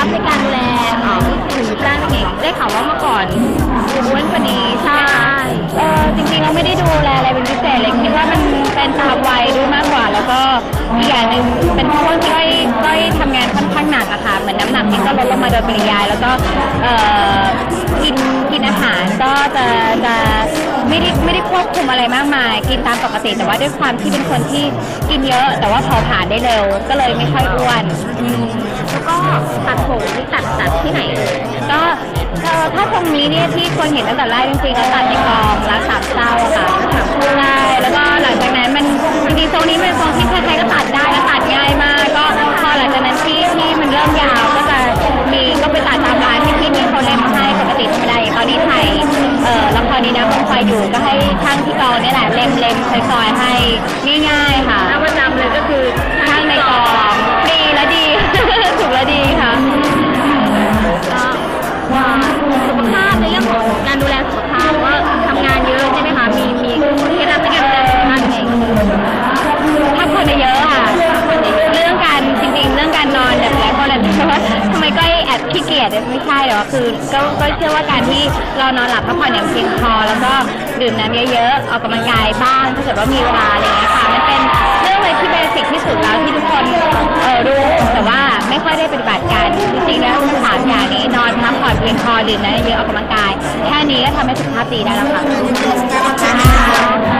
รับในการดูแลของถึงรูปร่างเองได้ข่าวว่าเมื่อก่อนอ้วนกว่านี้ใช่เออจริงๆเราไม่ได้ดูแลอะไรเป็นพิเศษเลยคิดว่ามันเป็นตามวัยด้วยมากกว่า แล้วก็อีกอย่างหนึ่งเป็นเพราะว่าก้อยก้อยทำงานค่อนข้างหนักอะค่ะเหมือนน้ำหนักนี่ก็ลดลงมาโดยปริยายแล้วก็เออกินกินอาหารก็จะจะไม่ได้ไม่ได้ควบคุมอะไรมากมาย กินตามปกติแต่ว่าด้วยความที่เป็นคนที่กินเยอะ แต่ว่าเผาผลาญได้เร็ว ก็เลยไม่ค่อยอ้วนอืม ตัดผมนี่ตัดตัดที่ไหน ก็เอ่อถ้าตรงนี้เนี่ยที่คนเห็นตั้งแต่แรกจริงๆแล้วตัดในกองรักสามเศร้าอะค่ะใช่แล้วก็หลังจากนั้นมันจริงๆตรงนี้เป็นตรงที่ใครๆก็ตัดได้และตัดง่ายมาก ก็พอหลังจากนั้นที่ที่มันเริ่มยาวก็จะมีก็ไปตัดตามร้านที่ที่มีเขาเล็มมาให้ปกติธรรมดาอย่างตอนนี้ถ่ายเอ่อละครนี้นะคงไฟอยู่ก็ให้ช่างที่กองเนี่ยแหละเล็มเล็มซอยๆให้ง่ายๆค่ะหน้าประจำเลยก็คือ เกียจไม่ใช่หรอกคือก็ก็เชื่อว่าการที่เรานอนหลับพักผ่อนอย่างเพียงพอ แล้วก็ดื่มน้ำเยอะๆออกกำลังกายบ้างถ้าเกิดว่ามีเวลาอะไรอย่างเงี้ยค่ะมันเป็นเรื่องเลยที่เบสิกที่สุดแล้วที่ทุกคนเออรู้แต่ว่าไม่ค่อยได้ปฏิบัติการจริงๆแล้วสามอย่างนี้นอนพักผ่อนเพียงพอดื่มน้ำเยอะๆออกกำลังกาย แค่นี้ก็ทำให้สุขภาพดีได้แล้วค่ะ